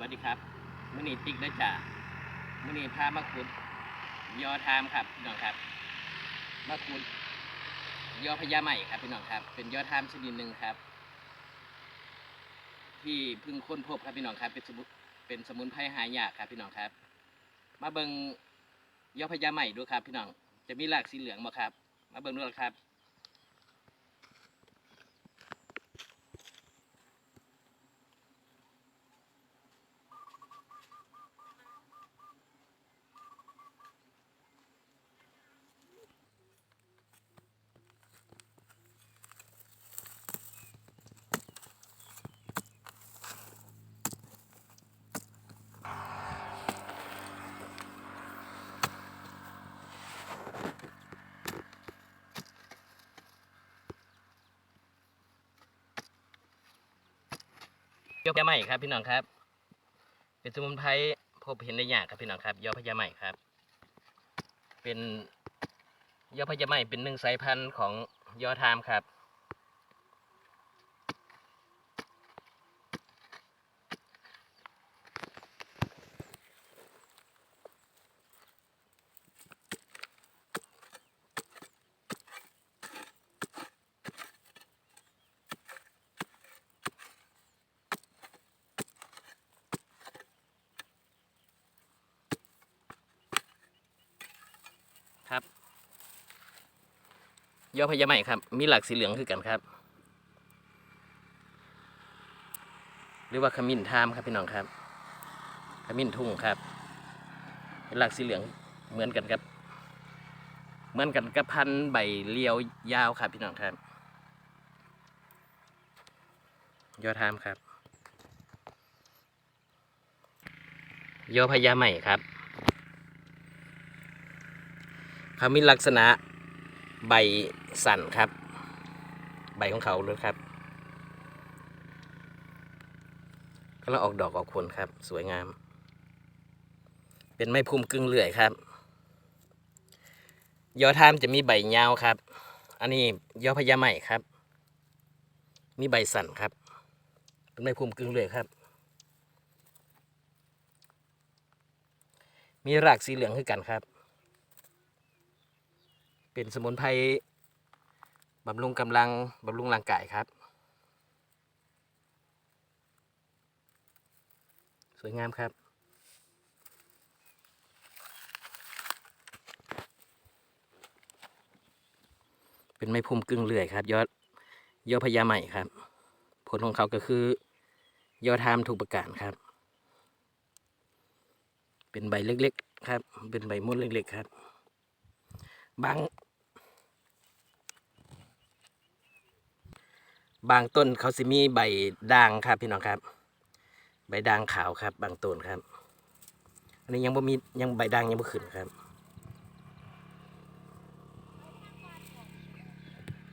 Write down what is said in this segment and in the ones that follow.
วัสดีครับมื่อนี้ติ๊กได้จ่ามื่อนี้พามาขุด ยอทามครับพี่น้องครับ มาขุด ยอพญาใหม่ครับพี่น้องครับ เป็นยอทามชนิดหนึ่งครับ ที่เพิ่งค้นพบครับพี่น้องครับ เป็นสมุนเป็นสมุนไพรหายากครับพี่น้องครับ มาเบิงยอพญาใหม่ดูครับ พี่น้องจะมีหลากสีเหลืองบ่ครับ มาเบิงดูครับ ยอพญาใหม่ครับพี่น้องครับ เป็นสมุนไพรพบเห็นได้ยากครับพี่น้องครับ ยอพญาใหม่ครับ เป็นยอพญาใหม่เป็นหนึ่งสายพันธุ์ของยอทามครับ ยอพญาใหม่ครับ มีหลักสีเหลืองคือกันครับ หรือว่าขมิ้นทามครับพี่น้องครับ ขมิ้นทุ่งครับ เป็นหลักสีเหลืองเหมือนกันครับ เหมือนกันกับพันธุ์ใบเลียวยาวครับพี่น้องครับ ยอทามครับ ยอพญาใหม่ครับเขามีลักษณะ ใบสั่นครับ ใบของเขาเลยครับกำลังออกดอกออกผลครับ สวยงาม เป็นไม้พุ่มกึ่งเลื่อยครับ ยอทามจะมีใบยาวครับ อันนี้ยอพญาใหม่ครับ มีใบสั่นครับ เป็นไม้พุ่มกึ่งเลื่อยครับ มีรากสีเหลืองคือกันครับ เป็นสมุนไพรบำรุงกำลังบำรุงร่างกายครับ สวยงามครับเป็นไม้พุ่มกึ่งเลื่อยครับ ยอดยอดพญาใหม่ครับ ผลของเขาก็คือยอดทามถูกประการครับ เป็นใบเล็กๆครับ เป็นใบมดเล็กๆครับ บาง บางต้นเขาสิมีใบด่างครับพี่น้องครับ ใบด่างขาวครับ บางต้นครับ อันนี้ยังบ่มียังใบด่างยังบ่ขึ้นครับ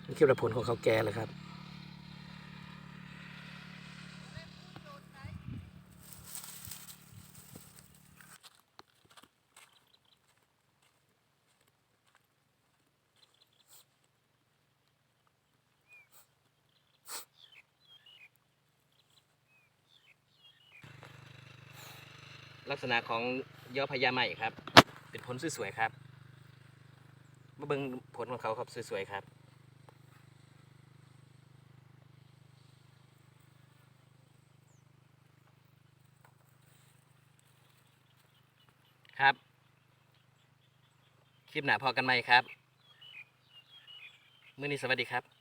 นี่คือผลของเขาแก่เลยครับ ลักษณะของยอพญาใหม่ครับ เป็นผลสวยๆครับมาเบิ่งผลของเขาครับสวยๆครับครับ คลิปหนาพอกันไหมครับ มื้อนี้สวัสดีครับ